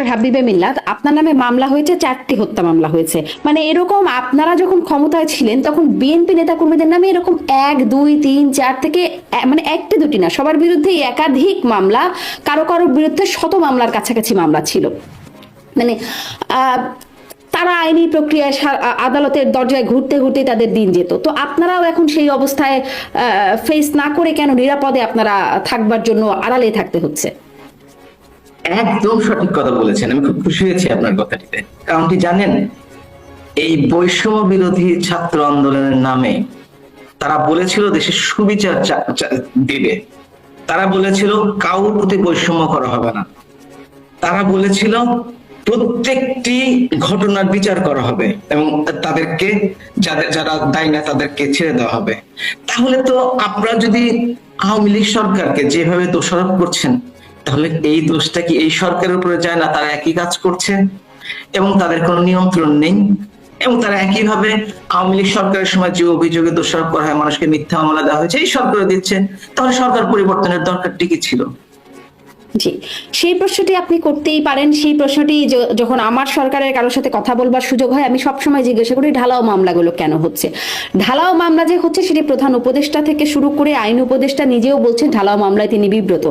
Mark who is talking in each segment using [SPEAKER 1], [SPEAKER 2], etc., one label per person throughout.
[SPEAKER 1] Doctor হাবিবে মিল্লাত, আপনার নামে মামলা হয়েছে, চারটি হত্যা মামলা হয়েছে। মানে এরকম আপনারা যখন ক্ষমতায় ছিলেন, তখন বিএনপি নেতাকর্মীদের নামে এরকম এক, দুই, তিন, চার থেকে মানে একটি দুটি না, সবার বিরুদ্ধে একাধিক মামলা, কারও কারও বিরুদ্ধে শত মামলার কাছাকাছি মামলা ছিল। মানে তারা আইনি প্রক্রিয়ায় আদালতের দরজায় ঘুরতে ঘুরতে তাদের দিন যেত। তো আপনারাও এখন সেই অবস্থায় ফেস না করে কেন নিরাপদে আপনারা থাকবার জন্য আড়ালে থাকতে হচ্ছে?
[SPEAKER 2] একদম সঠিক কথা বলেছেন। আমি খুব খুশি হয়েছি আপনার কথাটিতে। কারণটি জানেন, এই বৈষম্য বিরোধী ছাত্র আন্দোলনের নামে তারা বলেছিল দেশের সুবিচার চা- তারা বলেছিল কাউর প্রতি বৈষম্য করা হবে না। তারা বলেছিল প্রত্যেকটি ঘটনার বিচার করা হবে এবং তাদেরকে, যাদের, যারা দায়ী না তাদেরকে ছেড়ে দেওয়া হবে। তাহলে তো আপনারা যদি আওয়ামী লীগ সরকারকে যেভাবে দোষারোপ করছেন তাহলে এই দোষটা কি এই সরকারের উপরে যায় না? তারা একই কাজ করছে এবং তাদের কোনো নিয়ন্ত্রণ নেই এবং তারা একইভাবে আওয়ামী লীগ সরকারের সময় যে অভিযোগে দোষারোপ করা হয়, মানুষকে মিথ্যা মামলা দেওয়া হয়েছে, এই সরকার দিচ্ছে। তাহলে সরকার পরিবর্তনের দরকারটি কি ছিল?
[SPEAKER 1] জি। সেই প্রশ্নটি আপনি করতেই পারেন, সেই প্রশ্নটি যখন আমার সরকারের কারোর সাথে কথা বলবার সুযোগ হয়, আমি সবসময় জিজ্ঞাসা করি, ঢালাও মামলাগুলো কেন হচ্ছে? ঢালাও মামলা যে হচ্ছে, সেটি প্রধান উপদেষ্টা থেকে শুরু করে আইন উপদেষ্টা নিজেও বলছেন, ঢালাও মামলায় তিনি বিব্রত।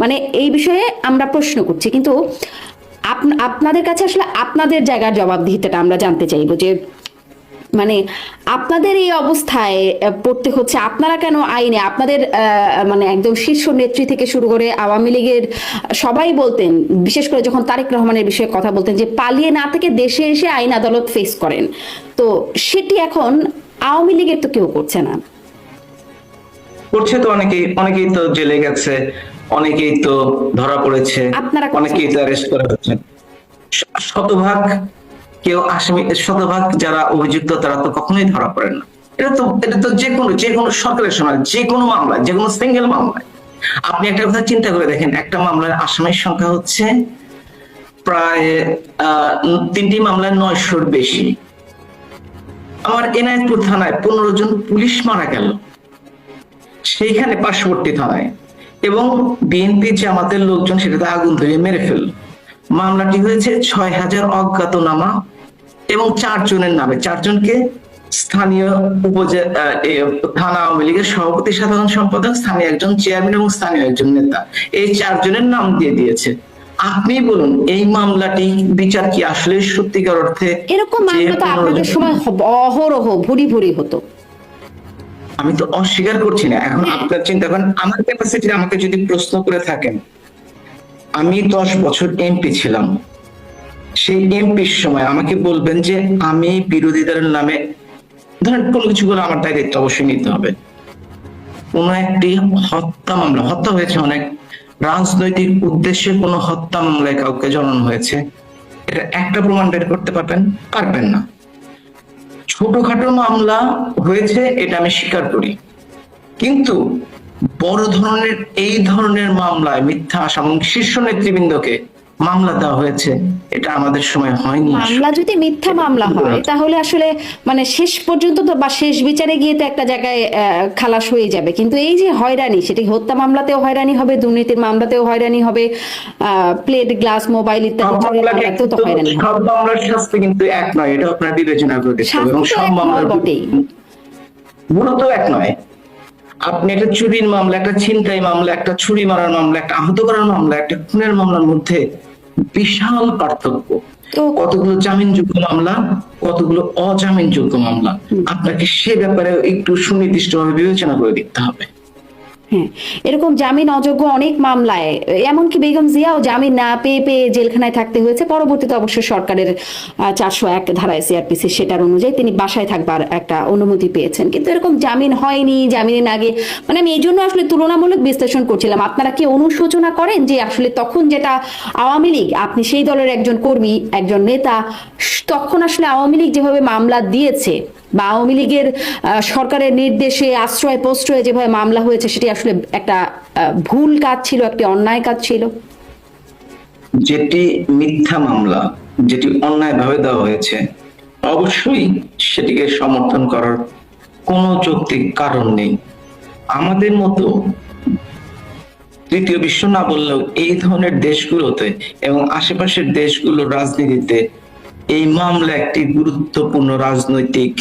[SPEAKER 1] মানে এই বিষয়ে আমরা প্রশ্ন করছি, কিন্তু আপনাদের কাছে আসলে আপনাদের জায়গার জবাবদিহিতাটা আমরা জানতে চাইব যে মানে আপনাদের এই অবস্থায় পড়তে হচ্ছে আপনারা কেন আইনে? আপনাদের মানে একদম শীর্ষ নেত্রী থেকে শুরু করে আওয়ামী লীগের সবাই বলতেন বিশেষ করে যখন তারেক রহমানের বিষয়ে কথা বলতেন যে পালিয়ে না থেকে দেশে এসে আইন আদালত ফেস করেন। তো সেটি এখন আওয়ামী লীগের তো কেউ করছে না।
[SPEAKER 2] করছে তো অনেকেই অনেকেই তো জেলে গেছে অনেকেই তো ধরা পড়েছে অনেকেই তো অ্যারেস্ট করা হচ্ছে। শতভাগ কেউ আসামি শতভাগ যারা অভিযুক্ত, তারা তো কখনোই ধরা পড়েন না। এটা তো এটা তো যে কোনো যে কোনো সরকারের সময়, যে কোনো মামলায়, যে কোনো সিঙ্গেল মামলায়। আপনি একটা কথা চিন্তা করে দেখেন, একটা মামলার আসামির সংখ্যা হচ্ছে প্রায় তিনটি মামলায় নয়শোর বেশি। আমার এনায়তপুর থানায় পনেরো জন পুলিশ মারা গেল। সেইখানে পার্শ্ববর্তী থানায়। এবং বিএনপি জামাতের লোকজন সেটাতে আগুন ধরিয়ে মেরে ফেলল। মামলাটি হয়েছে ছয় হাজার অজ্ঞাতনামা এবং চারজনের নামে। চারজনকে স্থানীয় উপজে- আহ, এ, থানা আওয়ামী লীগের সভাপতি সাধারণ সম্পাদক স্থানীয় একজন চেয়ারম্যান এবং স্থানীয় একজন নেতা। এই চারজনের নাম দিয়ে দিয়েছে। আপনি বলুন এই মামলাটি বিচার কি আসলে সত্যিকার অর্থে
[SPEAKER 1] এরকম মামলা তো আপনাদের সময় অহরহ ভুরি ভুরি হতো।
[SPEAKER 2] আমি তো অস্বীকার করছি না। এখন আপনার চিন্তা করেন আমার ক্যাপাসিটি আমাকে যদি প্রশ্ন করে থাকেন আমি দশ বছর এমপি ছিলাম। সেই এমপির সময় আমাকে বলবেন যে, আমি বিরোধী দলের নামে ধরেন কোনো কিছু করে আমার দায়িত্ব অবশ্যই নিতে হবে। কোন একটি হত্যা মামলা, হত্যা হয়েছে অনেক। রাজনৈতিক উদ্দেশ্যে কোনো হত্যা মামলায় কাউকে জড়ানো হয়েছে। এটা একটা প্রমাণ বের করতে পারবেন? পারবেন না। ছোটখাটো মামলা হয়েছে, এটা আমি স্বীকার করি। কিন্তু বড় ধরনের, এই ধরনের মামলায় মিথ্যা আসাম শীর্ষ নেতৃবৃন্দকে মামলা দেওয়া হয়েছে এটা আমাদের সময় হয়নি।
[SPEAKER 1] মামলা যদি মিথ্যা মামলা হয় তাহলে আসলে মানে শেষ পর্যন্ত তো বা শেষ বিচারে গিয়ে তো একটা জায়গায় খালাস হয়ে যাবে। কিন্তু এই যে হয়রানি সেটি হত্যা মামলাতেও হয়রানি হবে দুর্নীতির মামলাতেও হয়রানি হবে প্লেট গ্লাস মোবাইল ইত্যাদি তো হয়রানি
[SPEAKER 2] সব মামলার শাস্তি কিন্তু এক নয় এটা আপনার বিবেচনা করে দেখতে হবে। এবং সব মামলার মূলত এক নয়। আপনি একটা চুরির মামলা একটা ছিনতাই মামলা একটা ছুরি মারার মামলা একটা আহত করার মামলা একটা খুনের মামলার মধ্যে বিশাল পার্থক্য।
[SPEAKER 1] তো
[SPEAKER 2] কতগুলো জামিনযোগ্য মামলা কতগুলো অজামিনযোগ্য মামলা? আপনাকে সে ব্যাপারে একটু সুনির্দিষ্ট ভাবে বিবেচনা করে দেখতে হবে।
[SPEAKER 1] হ্যাঁ এরকম জামিন অযোগ্য অনেক মামলায়, এমনকি বেগম জিয়াও জামিন না পেয়ে পেয়ে জেলখানায় থাকতে হয়েছে। পরবর্তীতে অবশ্য সরকারের চারশো এক ধারায় সিআরপিসি সেটার অনুযায়ী তিনি বাসায় থাকবার একটা অনুমতি পেয়েছেন। কিন্তু এরকম জামিন হয়নি, জামিনের আগে মানে আমি এই জন্য আসলে তুলনামূলক বিশ্লেষণ করছিলাম। আপনারা কি অনুশোচনা করেন যে আসলে তখন যেটা আওয়ামী লীগ, আপনি সেই দলের একজন কর্মী, একজন নেতা, তখন আসলে আওয়ামী লীগ যেভাবে মামলা দিয়েছে আওয়ামী লীগের সরকারের নির্দেশে, আশ্রয় প্রশ্রয়ে যেভাবে মামলা হয়েছে, সেটি আসলে একটা ভুল কাজ ছিল, একটি অন্যায় কাজ ছিল?
[SPEAKER 2] যেটি মিথ্যা মামলা, যেটি অন্যায়ভাবে দেওয়া হয়েছে, অবশ্যই সেটিকে সমর্থন করার কোনো যৌক্তিক কারণ নেই। আমাদের মতো তৃতীয় বিশ্ব না বললেও এই ধরনের দেশগুলোতে এবং আশেপাশের দেশগুলোর রাজনীতিতে এই মামলা একটি গুরুত্বপূর্ণ রাজনৈতিক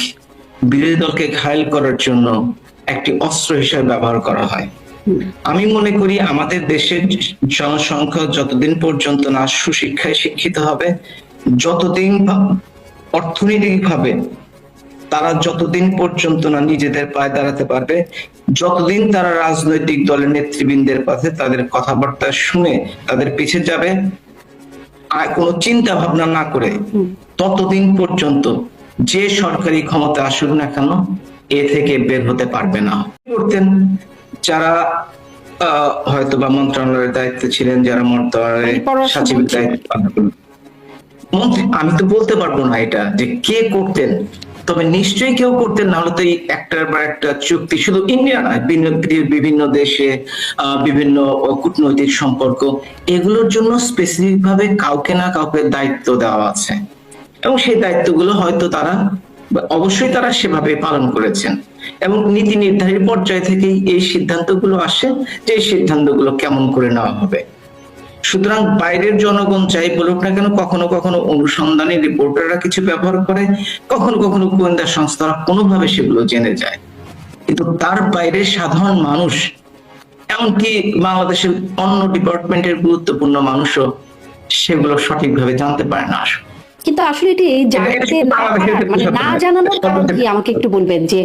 [SPEAKER 2] বিরোধী দলকে ঘায়ল করার জন্য একটি অস্ত্র হিসেবে ব্যবহার করা হয়। আমি মনে করি আমাদের দেশের জনসংখ্যা যতদিন পর্যন্ত না সুশিক্ষায় শিক্ষিত হবে, যতদিন অর্থনৈতিক ভাবে তারা যতদিন পর্যন্ত না নিজেদের পায়ে দাঁড়াতে পারবে, যতদিন তারা রাজনৈতিক দলের নেতৃবৃন্দের পাশে তাদের কথাবার্তা শুনে তাদের পিছে যাবে কোনো চিন্তা ভাবনা না করে ততদিন পর্যন্ত যে সরকারি ক্ষমতা আসুক না কেন এ থেকে বের হতে পারবে না। করতেন যারা হয়তো বা মন্ত্রণালয়ের দায়িত্বে ছিলেন যারা মন্ত্রণালয়ের সচিবের। দায়িত্ব আমি তো বলতে পারব না এটা যে কে করতেন তবে নিশ্চয়ই কেউ করতেন না হলে তো এই একটার পর একটা চুক্তি। শুধু ইন্ডিয়া নয় বিভিন্ন- দেশে বিভিন্ন কূটনৈতিক সম্পর্ক, এগুলোর জন্য স্পেসিফিক ভাবে কাউকে না কাউকে দায়িত্ব দেওয়া আছে। এবং সেই দায়িত্বগুলো হয়তো তারা অবশ্যই তারা সেভাবে পালন করেছেন। এবং নীতি নির্ধারী পর্যায় থেকেই এই সিদ্ধান্তগুলো আসে যে এই সিদ্ধান্তগুলো কেমন করে নেওয়া হবে। সুতরাং বাইরের জনগণ চাই বলুক না কেন, কখনো কখনো অনুসন্ধানী রিপোর্টাররা কিছু ব্যবহার করে, কখনো কখনো গোয়েন্দা সংস্থারা কোনোভাবে সেগুলো জেনে যায়। কিন্তু তার বাইরে সাধারণ মানুষ, এমনকি বাংলাদেশের অন্য ডিপার্টমেন্টের গুরুত্বপূর্ণ মানুষও সেগুলো সঠিকভাবে জানতে পারে না আসলে।
[SPEAKER 1] কিন্তু আসলে এটি জানাতে
[SPEAKER 2] বাংলাদেশের
[SPEAKER 1] পারার, মানে না জানানোর কারণ কি আমাকে একটু বলবেন যে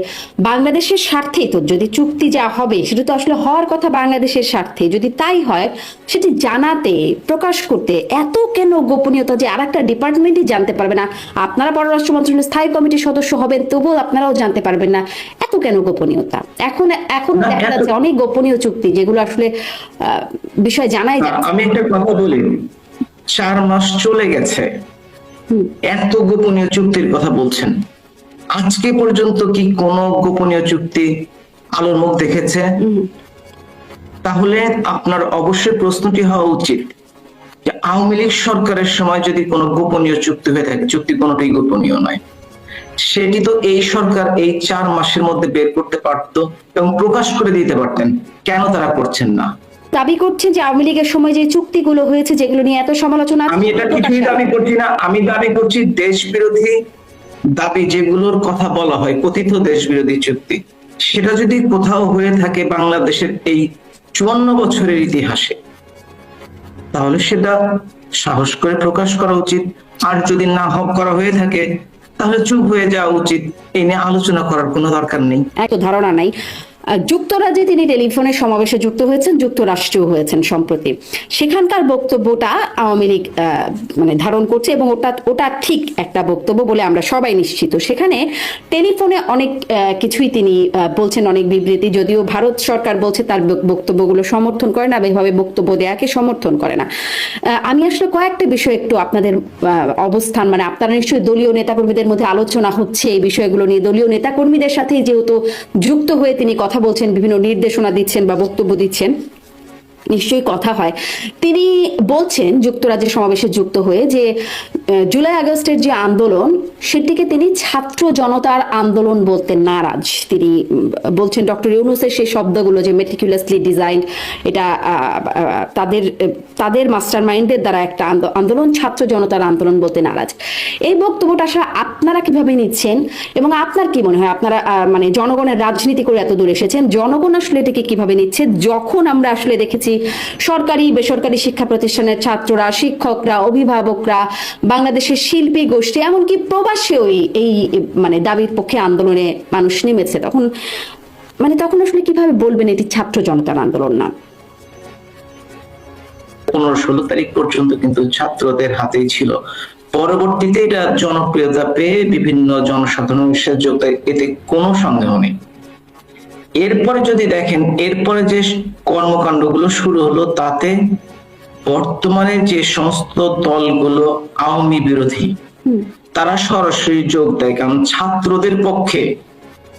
[SPEAKER 1] বাংলাদেশের স্বার্থেই তো যদি চুক্তি যা হবে সেটা তো আসলে হওয়ার কথা বাংলাদেশের স্বার্থে। যদি তাই হয় সেটি জানাতে প্রকাশ করতে এত কেন গোপনীয়তা যে আর একটা ডিপার্টমেন্টই জানতে পারবে না? আপনারা পররাষ্ট্র মন্ত্রণালয়ের স্থায়ী কমিটির সদস্য হবেন তবুও আপনারাও জানতে পারবেন না। এত কেন গোপনীয়তা? এখন এখন দেখা যাচ্ছে অনেক গোপনীয় চুক্তি যেগুলো আসলে আহ, বিষয় জানাই যাচ্ছে
[SPEAKER 2] আমি একটা কথা বলি। চার মাস চলে গেছে। এত গোপনীয় চুক্তির কথা বলছেন। আজকে পর্যন্ত কি কোন গোপনীয় চুক্তি আলোর মুখ দেখেছে? তাহলে আপনার অবশ্যই প্রশ্নটি হওয়া উচিত যে আওয়ামী লীগ সরকারের সময় যদি কোনো গোপনীয় চুক্তি হয়ে থাকে চুক্তি কোনোটাই গোপনীয় নয়। সেটি তো এই সরকার এই চার মাসের মধ্যে বের করতে পারত এবং প্রকাশ করে দিতে পারতেন। কেন তারা করছেন না?
[SPEAKER 1] দাবি করছেন যে আওয়ামী লীগের সময় যে চুক্তিগুলো হয়েছে যেগুলো নিয়ে এত সমালোচনা
[SPEAKER 2] আমি এটা কিছুই দাবি করছি না। আমি দাবি করছি দেশ বিরোধী দাবি যেগুলোর কথা বলা হয় কথিত দেশ বিরোধী চুক্তি। সেটা যদি কোথাও হয়ে থাকে বাংলাদেশের এই চুয়ান্ন বছরের ইতিহাসে তাহলে সেটা সাহস করে প্রকাশ করা উচিত। আর যদি না হক করা হয়ে থাকে তাহলে চুপ হয়ে যাওয়া উচিত। এই নিয়ে আলোচনা করার কোনো দরকার নেই।
[SPEAKER 1] এত ধারণা নাই। যুক্তরাজ্যে তিনি টেলিফোনের সমাবেশে যুক্ত হয়েছেন, যুক্তরাষ্ট্রেও হয়েছেন সম্প্রতি। সেখানকার বক্তব্যটা আওয়ামী লীগ মানে ধারণ করছে এবং ওটা ওটা ঠিক একটা বক্তব্য বলে আমরা সবাই নিশ্চিত। সেখানে টেলিফোনে অনেক কিছুই তিনি বলছেন, অনেক বিবৃতি, যদিও ভারত সরকার বলছে তার বক্তব্যগুলো সমর্থন করে না এভাবে বক্তব্য দেয়াকে সমর্থন করে না। আমি আসলে কয়েকটা বিষয় একটু আপনাদের অবস্থান মানে আপনারা নিশ্চয়ই দলীয় নেতাকর্মীদের মধ্যে আলোচনা হচ্ছে এই বিষয়গুলো নিয়ে। দলীয় নেতাকর্মীদের সাথে যেহেতু যুক্ত হয়ে তিনি কথা বলছেন, বিভিন্ন নির্দেশনা দিচ্ছেন বা বক্তব্য দিচ্ছেন, নিশ্চয়ই কথা হয়। তিনি বলছেন, যুক্তরাজ্যের সমাবেশে যুক্ত হয়ে যে জুলাই আগস্টের যে আন্দোলন, সেটিকে তিনি ছাত্র জনতার আন্দোলন বলতে নারাজ। তিনি বলছেন ডক্টর ইউনুসের সেই শব্দগুলো যে মেটিকুলাসলি ডিজাইন এটা তাদের তাদের মাস্টার মাইন্ডের দ্বারা একটা আন্দোলন, ছাত্র জনতার আন্দোলন বলতে নারাজ। এই বক্তব্যটা আসলে আপনারা কীভাবে নিচ্ছেন এবং আপনার কি মনে হয়? আপনারা মানে জনগণের রাজনীতি করে এত দূর এসেছেন, জনগণ আসলে এটাকে কীভাবে নিচ্ছে? যখন আমরা আসলে দেখেছি সরকারি, বেসরকারি শিক্ষা প্রতিষ্ঠানের ছাত্ররা, শিক্ষকরা, অভিভাবকরা বাংলাদেশের শিল্পী গোষ্ঠী, এমনকি প্রবাসেও এই- মানে দাবির পক্ষে আন্দোলনে মানুষ নেমেছে। তখন মানে তখন আসলে কীভাবে বলবেন এটি ছাত্র জনতার আন্দোলন না?
[SPEAKER 2] পনেরো ষোলো তারিখ পর্যন্ত কিন্তু ছাত্রদের হাতেই ছিল। পরবর্তীতে এটা জনপ্রিয়তা পেয়ে বিভিন্ন জনসাধারণের যোগ এতে কোনো সন্দেহ নেই। এরপরে যদি দেখেন, এরপরে যে কর্মকাণ্ডগুলো শুরু হলো, তাতে বর্তমানে যে সমস্ত দলগুলো আওয়ামী বিরোধী তারা সরাসরি যোগ দেয়। কারণ ছাত্রদের পক্ষে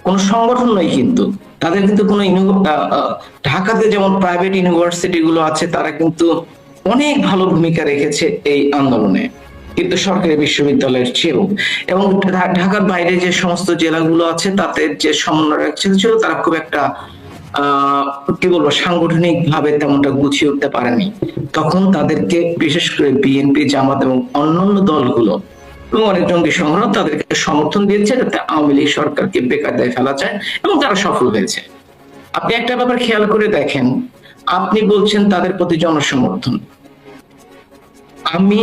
[SPEAKER 2] কোন সংগঠন নয় কিন্তু। তাদের কিন্তু কোনো ঢাকাতে যেমন প্রাইভেট ইউনিভার্সিটি গুলো আছে তারা কিন্তু অনেক ভালো ভূমিকা রেখেছে এই আন্দোলনে। কিন্তু সরকারি বিশ্ববিদ্যালয়ের চেয়েও। এবং ঢাকার বাইরে যে সমস্ত জেলাগুলো আছে তাতে যে সমন্বয় ছিল তারা খুব একটা কি বলব সাংগঠনিক ভাবে তেমনটা গুছিয়ে উঠতে পারেনি। তখন তাদেরকে বিশেষ করে বিএনপি জামাত এবং অন্যান্য দলগুলো এবং অনেক জঙ্গি সংগ্রহ তাদেরকে সমর্থন দিয়েছে যাতে আওয়ামী লীগ সরকারকে বেকায়দায় ফেলা যায় এবং তারা সফল হয়েছে। আপনি একটা ব্যাপার খেয়াল করে দেখেন, আপনি বলছেন তাদের প্রতি জনসমর্থন। আমি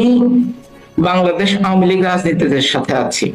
[SPEAKER 2] বাংলাদেশ আওয়ামী লীগ রাজনীতিদের সাথে আছি।